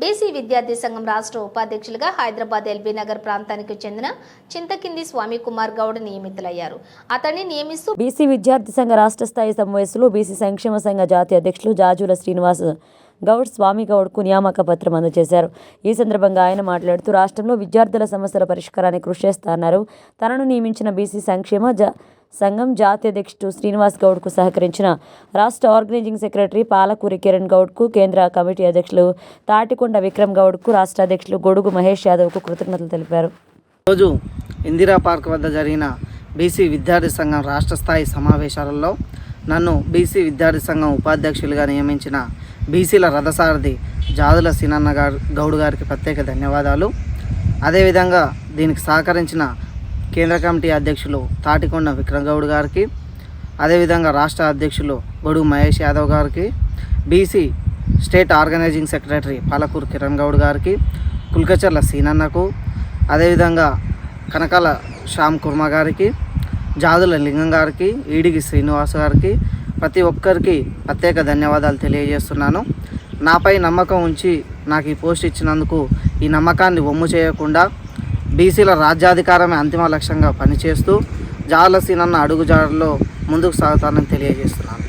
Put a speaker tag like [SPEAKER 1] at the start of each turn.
[SPEAKER 1] BC విద్యార్థి సంఘం రాష్ట్ర ఉపాధ్యక్షులుగా హైదరాబాద్ ఎల్బీ నగర్ ప్రాంతానికి చెందిన చింతకింది స్వామి కుమార్ గౌడ్ నియమితులయ్యారు. అతన్ని నియమిస్తూ
[SPEAKER 2] బీసీ విద్యార్థి సంఘ రాష్ట్ర స్థాయి సమావేశంలో బీసీ సంక్షేమ సంఘ జాతీయ అధ్యక్షులు జాజుల శ్రీనివాస్ గౌడ్ స్వామి గౌడ్కు నియామక పత్రం అందజేశారు. ఈ సందర్భంగా ఆయన మాట్లాడుతూ రాష్ట్రంలో విద్యార్థుల సమస్యల పరిష్కారానికి కృషి చేస్తారన్నారు తనను నియమించిన బీసీ సంక్షేమ జా సంఘం జాతీయ అధ్యక్షుడు శ్రీనివాస్ గౌడ్కు సహకరించిన రాష్ట్ర ఆర్గనైజింగ్ సెక్రటరీ పాలకూరి కిరణ్ గౌడ్కు కేంద్ర కమిటీ అధ్యక్షులు తాటికొండ విక్రమ్ గౌడ్కు రాష్ట్ర అధ్యక్షులు గొడుగు మహేష్ యాదవ్కు కృతజ్ఞతలు తెలిపారు.
[SPEAKER 3] రోజు ఇందిరా పార్క్ వద్ద జరిగిన బీసీ విద్యార్థి సంఘం రాష్ట్ర స్థాయి సమావేశాలలో నన్ను బీసీ విద్యార్థి సంఘం ఉపాధ్యక్షులుగా నియమించిన బీసీల రథసారథి జాదుల సీనన్న గారు గౌడ్ గారికి ప్రత్యేక ధన్యవాదాలు. అదేవిధంగా దీనికి సహకరించిన కేంద్ర కమిటీ అధ్యక్షులు తాటికొండ విక్రమ్ గౌడ్ గారికి అదేవిధంగా రాష్ట్ర అధ్యక్షులు గొడుగు మహేష్ యాదవ్ గారికి BC state organising secretary Palakuru Kiran Goud గారికి కుల్కచర్ల సీనన్నకు అదేవిధంగా కనకాల శ్యామ్ కుర్మ గారికి జాదుల లింగం గారికి ఈడిగి శ్రీనివాస్ గారికి ప్రతి ఒక్కరికి ప్రత్యేక ధన్యవాదాలు తెలియజేస్తున్నాను. నాపై నమ్మకం ఉంచి నాకు ఈ పోస్ట్ ఇచ్చినందుకు ఈ నమ్మకాన్ని ఒమ్ము చేయకుండా బీసీల రాజ్యాధికారమే అంతిమ లక్ష్యంగా పనిచేస్తూ జాలసీనన్న అడుగుజాడలో ముందుకు సాగుతానని తెలియజేస్తున్నాను.